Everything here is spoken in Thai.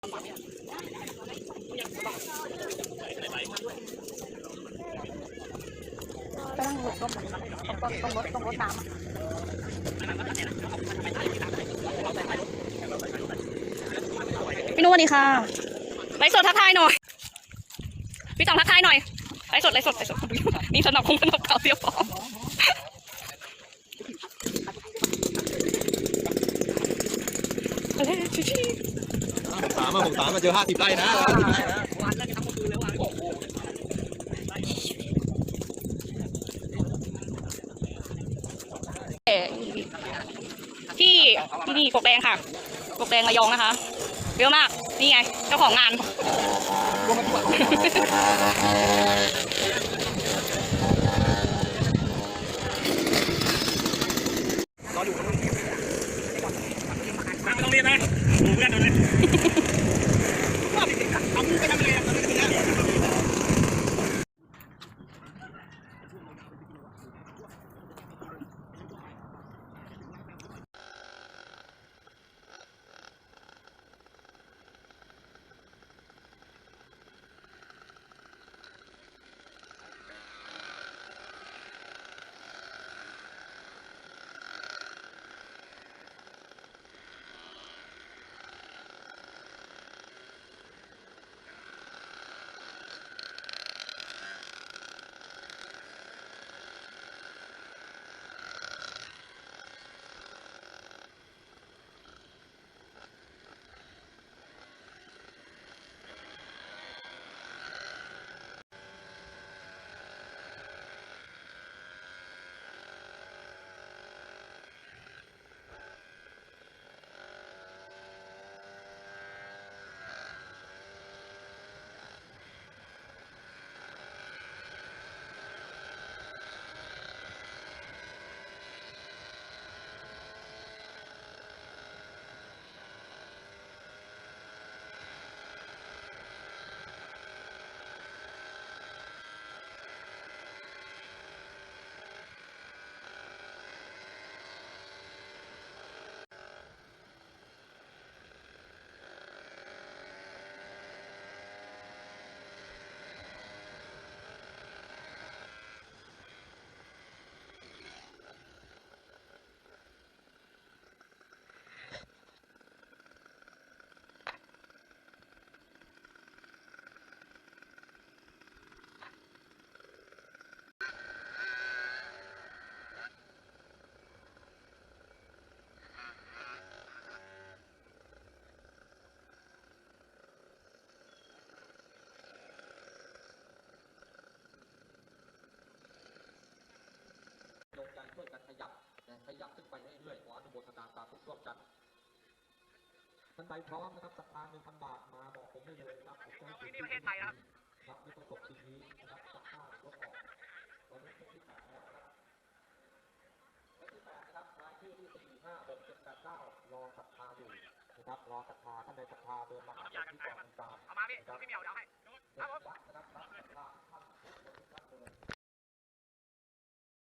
ต้องต้องต้องรถต้องรถน้ำพี่นุ่นสวัสดีค่ะไลฟ์สดทักทายหน่อย พี่จองทักทายหน่อยไลฟ์สดไลฟ์สดไลฟ์สดนี่สนับคงสนับข่าเสียฟอม อะไรชิชิผมถามมาผมถามมาเจอห้าสิบไร่นะเอ่อที่ที่นี่กกแดงค่ะกกแดงระยองนะคะเยอะมาก นี่ไง เจ้าของงาน พื่อนดูเลยล ยกันขยับนะขยับขึ้นไปเรื่อยๆขออนุโมทนาสาธุร่วมกันท่านใดพร้อมนะครับศรัทธาหนึ่งพันบาทมาบอกผมได้เลยนะครับผมจะให้ที่ประเทศไทยครับครับไม่ต้องตกทีนี้นะครับศรัทธาลดออกวันนี้เป็นที่แปดแล้วนะครับวันที่แปดนะครับรายชื่อที่สี่ห้าหกเจ็ดแปดเก้ารอศรัทธาอยู่นะครับรอศรัทธาท่านใดศรัทธาเดินมาหาผมที่กองต่างๆเอามาพี่พี่เหมียวเดี๋ยวให้